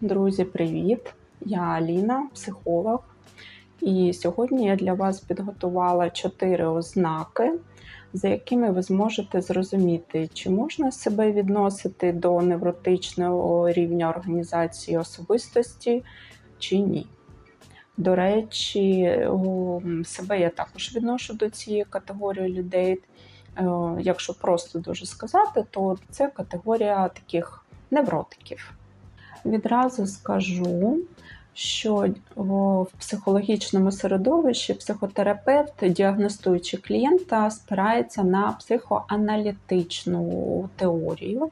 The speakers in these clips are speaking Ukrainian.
Друзі, привіт! Я Аліна, психолог. І сьогодні я для вас підготувала чотири ознаки, за якими ви зможете зрозуміти, чи можна себе відносити до невротичного рівня організації особистості, чи ні. До речі, себе я також відношу до цієї категорії людей. Е, якщо просто дуже сказати, то це категорія таких невротиків. Відразу скажу, що в психологічному середовищі психотерапевт, діагностуючи клієнта, спирається на психоаналітичну теорію,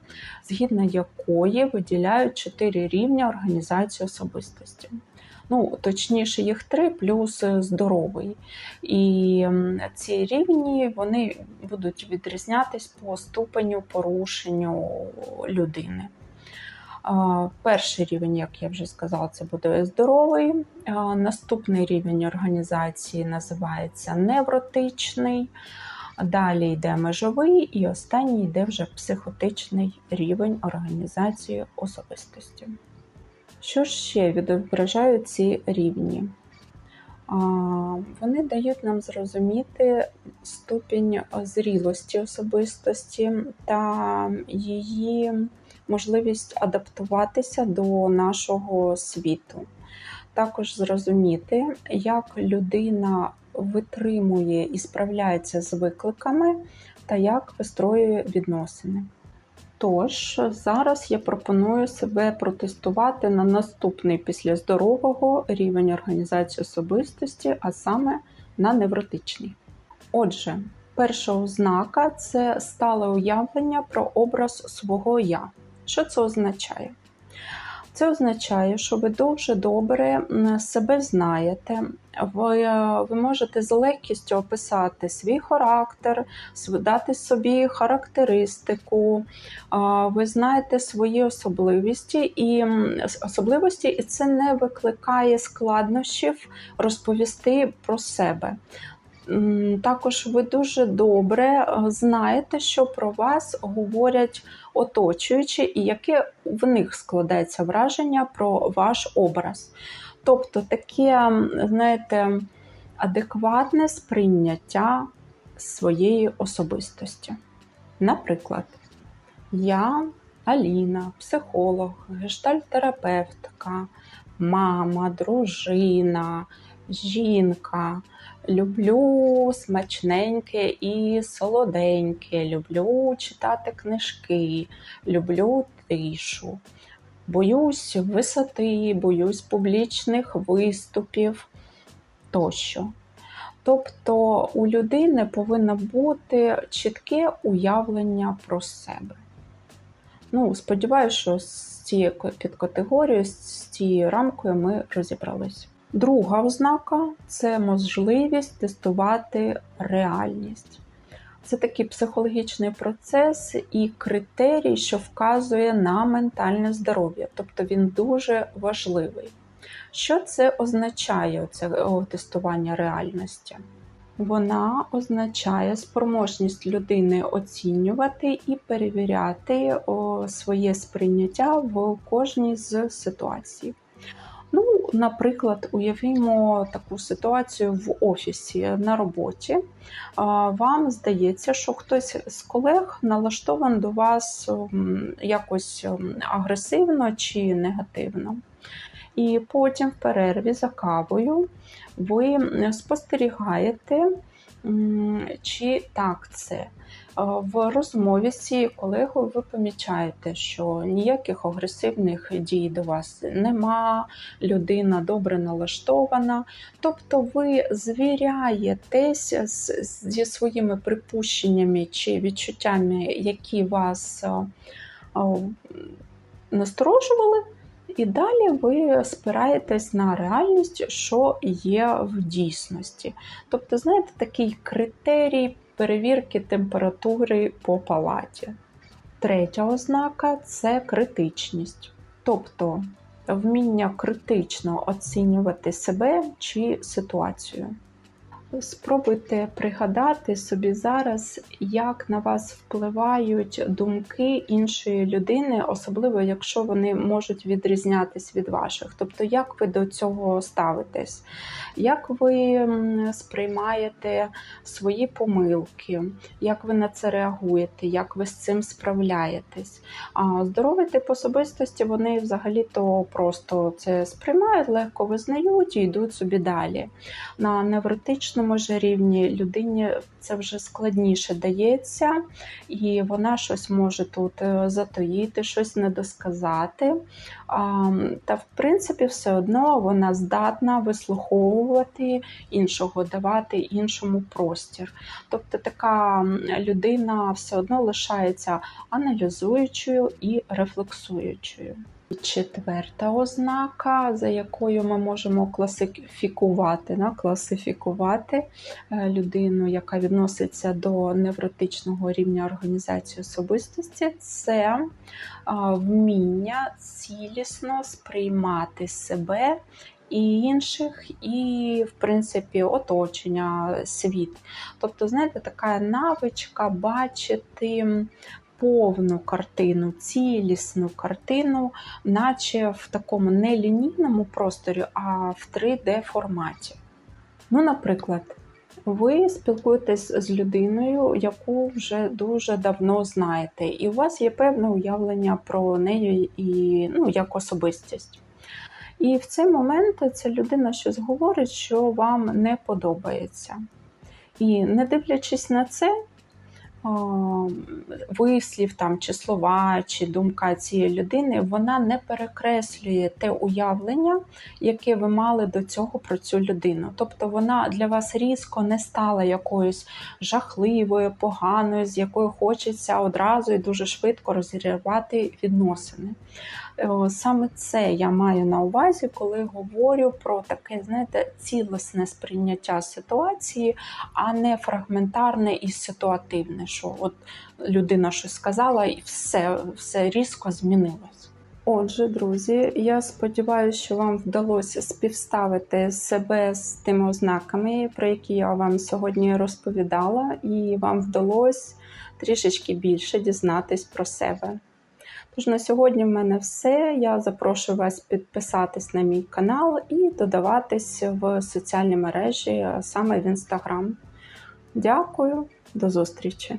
згідно якої виділяють чотири рівня організації особистості. Ну, точніше, їх три плюс здоровий. І ці рівні вони будуть відрізнятись по ступеню порушенню людини. Перший рівень, як я вже сказала, це буде здоровий. Наступний рівень організації називається невротичний. Далі йде межовий, і останній йде вже психотичний рівень організації особистості. Що ж ще відображають ці рівні? Вони дають нам зрозуміти ступінь зрілості особистості та її можливість адаптуватися до нашого світу. Також зрозуміти, як людина витримує і справляється з викликами та як вистроює відносини. Тож, зараз я пропоную себе протестувати на наступний після здорового рівень організації особистості, а саме на невротичний. Отже, перша ознака це стале уявлення про образ свого я. Що це означає? Це означає, що ви дуже добре себе знаєте, ви е, ви можете з легкістю описати свій характер, дати собі характеристику, ви знаєте свої особливості і особливості, і це не викликає складнощів розповісти про себе. Також ви дуже добре е, знаєте, що про вас говорять оточуючі, і яке в них складається враження про ваш образ. Тобто таке, знаєте, адекватне сприйняття своєї особистості. Наприклад, я Аліна, психолог, гештальтерапевтка, мама, дружина, жінка. Люблю смачненьке і солоденьке, люблю читати книжки, люблю тишу, боюсь висоти, боюсь публічних виступів тощо. Тобто у людини повинно бути чітке уявлення про себе. Ну, Сподіваюся, що з цією підкатегорією, з цією рамкою ми розібрались. Друга ознака це можливість тестувати реальність. Це такий психологічний процес і критерій, що вказує на ментальне здоров'я, тобто він дуже важливий. Що це означає, це тестування реальності? Вона означає спроможність людини оцінювати і перевіряти своє сприйняття в кожній з ситуацій. Ну, наприклад, уявімо таку ситуацію в офісі на роботі. Вам здається, що хтось з колег налаштований до вас якось агресивно чи негативно. І потім в перерві за кавою ви спостерігаєте, чи так це. В розмові з цією колегою ви помічаєте, що ніяких агресивних дій до вас нема, людина добре налаштована. Тобто ви звіряєтесь зі своїми припущеннями чи відчуттями, які вас насторожували. І далі ви спираєтесь на реальність, що є в дійсності. Тобто, знаєте, такий критерій перевірки температури по палаті. Третя ознака це критичність, тобто вміння критично оцінювати себе чи ситуацію. Спробуйте пригадати собі зараз, як на вас впливають думки іншої людини, особливо якщо вони можуть відрізнятись від ваших. Тобто, як ви до цього ставитесь, як ви сприймаєте свої помилки, як ви на це реагуєте, як ви з цим справляєтесь. А здоровий тип особистості вони взагалі-то просто це сприймають, легко визнають і йдуть собі далі. На невротичному ж рівні людині це вже складніше дається, і вона щось може тут е, затоїти, щось недосказати. Та, в принципі, все одно вона здатна вислуховувати іншого, давати іншому простір. Тобто така людина все одно лишається аналізуючою і рефлексуючою. Четверта ознака, за якою ми можемо класифікувати, да, класифікувати е, людину, яка відноситься до невротичного рівня організації особистості, це вміння цілісно сприймати себе і інших, і, в принципі, оточення, світ. Тобто, знаєте, така навичка бачити повну картину, цілісну картину, наче в такому нелінійному просторі, а в 3D-форматі. Ну, наприклад, ви спілкуєтесь з людиною, яку вже дуже давно знаєте, і у вас є певне уявлення про неї і ну, як особистість. І в цей момент ця людина щось говорить, що вам не подобається. І не дивлячись на це, вислів там, чи слова, чи думка цієї людини, вона не перекреслює те уявлення, яке ви мали до цього про цю людину. Тобто вона для вас різко не стала якоюсь жахливою, поганою, з якою хочеться одразу і дуже швидко розірвати відносини. Е, саме це я маю на увазі, коли говорю про таке, знаєте, цілісне сприйняття ситуації, а не фрагментарне і ситуативне, що от людина щось сказала і все, все різко змінилось. Отже, друзі, я сподіваюся, що вам вдалося співставити себе з тими ознаками, про які я вам сьогодні розповідала, і вам вдалося трішечки більше дізнатись про себе. Тож на сьогодні в мене все. Я запрошую вас підписатись на мій канал і додаватись в соціальні мережі, саме в інстаграм. Дякую, до зустрічі!